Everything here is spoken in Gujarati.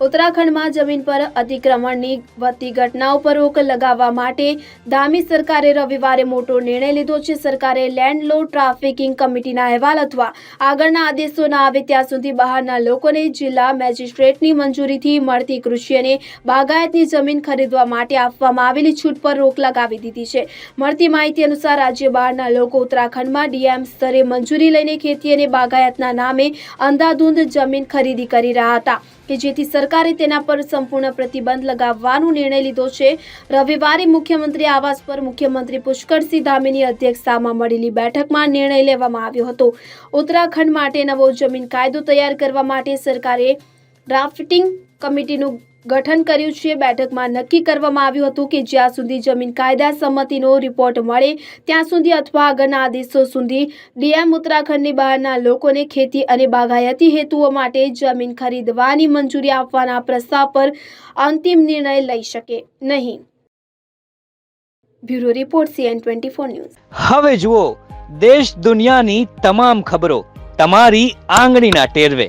ઉત્તરાખંડમાં જમીન પર અતિક્રમણની વધતી ઘટનાઓ પર રોક લગાવવા માટે ધામી સરકારે રવિવારે મોટો નિર્ણય લીધો છે. સરકારે લેન્ડ લો ટ્રાફિકિંગ કમિટીના અહેવાલ અથવા આગળના આદેશો ના આવે ત્યાં સુધી બહારના લોકોને જિલ્લા મેજિસ્ટ્રેટની મંજૂરીથી મળતી કૃષિ અને બાગાયતની જમીન ખરીદવા માટે આપવામાં આવેલી છૂટ પર રોક લગાવી દીધી છે. મળતી માહિતી અનુસાર રાજ્ય બહારના લોકો ઉત્તરાખંડમાં ડીએમ સ્તરે મંજૂરી લઈને ખેતી અને બાગાયતના નામે અંધાધૂંધ જમીન ખરીદી કરી રહ્યા હતા કે જેથી સરકારે તેના પર સંપૂર્ણ પ્રતિબંધ લગાવવાનો નિર્ણય લીધો છે. રવિવારે મુખ્યમંત્રી આવાસ પર મુખ્યમંત્રી પુષ્કરસિંહ ધામીની અધ્યક્ષતામાં મળેલી બેઠકમાં નિર્ણય લેવામાં આવ્યો હતો. ઉત્તરાખંડ માટે નવો જમીન કાયદો તૈયાર કરવા માટે સરકારે ડ્રાફ્ટિંગ કમિટીનું ગઠન કર્યું છે. બેઠકમાં નક્કી કરવામાં આવ્યું હતું કે જ્યાં સુધી જમીન કાયદા સંમતિનો રિપોર્ટ મળે, ત્યાં સુધી અથવા આગળના આદેશો સુધી ડીએમ ઉત્તરાખંડની બહારના લોકોને ખેતી અને બાગાયતી હેતુઓ માટે જમીન ખરીદવાની મંજૂરી આપવાના પ્રસ્તાવ પર અંતિમ નિર્ણય લઈ શકે નહીં. Bureau report, CN twenty four news. હવે જુઓ, દેશ દુનિયાની તમામ ખબરો તમારી આંગળીના ટેરવે.